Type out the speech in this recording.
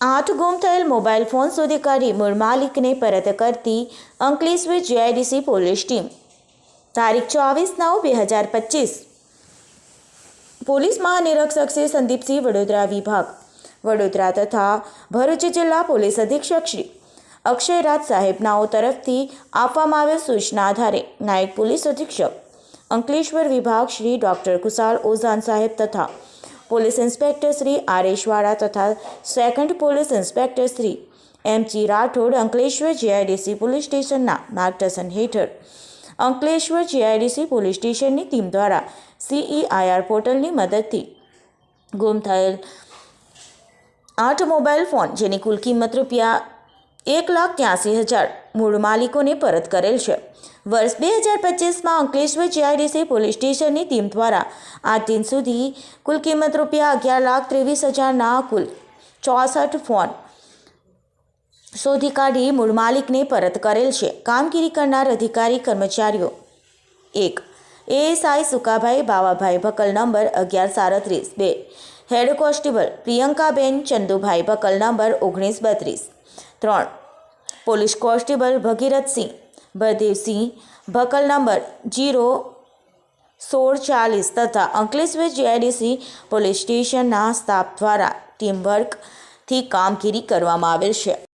આઠ ગુમ થયેલ મોબાઈલ ફોન શોધી કાઢી મૂળ માલિકને પરત કરતી અંકલેશ્વર જીઆઈડીસી પોલીસ ટીમ. તારીખ ચોવીસ નવ બે હજાર પચીસ. પોલીસ મહાનિરીક્ષક શ્રી સંદીપસિંહ વડોદરા વિભાગ. વડોદરા તથા ભરૂચ જિલ્લા પોલીસ અધિક્ષક શ્રી અક્ષયરાજ સાહેબનાઓ તરફથી આપવામાં આવેલ સૂચના આધારે નાયબ પોલીસ અધિક્ષક, અંકલેશ્વર વિભાગ શ્રી ડૉક્ટર કુશાલ ઓઝાન સાહેબ તથા પોલીસ ઇન્સ્પેક્ટર શ્રી આરેશવાળા તથા second police inspector Shri M G Rathod, Ankleshwar GIDC police સ્ટેશનના માર્ગદર્શન હેઠળ. અંકલેશ્વર જીઆઈડીસી પોલીસ સ્ટેશનની ટીમ દ્વારા સીઈઆઈઆર પોર્ટલની મદદથી ગુમ થયેલ આઠ મોબાઈલ ફોન, જેની કુલ કિંમત રૂપિયા એક લાખ ત્યાસી હજાર મૂળ માલિકોને પરત કરેલ છે. વર્ષ બે હજાર પચીસમાં અંકલેશ્વર જીઆઈડીસી પોલીસ સ્ટેશનની ટીમ દ્વારા આ દિન સુધી કુલ કિંમત રૂપિયા અગિયાર લાખ ત્રેવીસ હજારના કુલ ચોસઠ ફોન શોધી કાઢી મૂળ માલિકને પરત કરેલ છે. કામગીરી કરનાર અધિકારી કર્મચારીઓ એક, એએસઆઈ સુકાભાઈ બાવાભાઈ ભકલ નંબર અગિયાર સાડત્રીસ, બે, હેડ કોન્સ્ટેબલ પ્રિયંકાબેન ચંદુભાઈ ભકલ નંબર ઓગણીસ બત્રીસ, ત્રણ પોલીસ કોન્સ્ટેબલ ભગીરથસિંહ ભરદેવસિંહ ભકલ નંબર જીરો સોળ ચાલીસ તથા અંકલેશ્વર જીઆઈડીસી પોલીસ સ્ટેશનના સ્ટાફ દ્વારા ટીમવર્કથી કામગીરી કરવામાં આવેલ છે.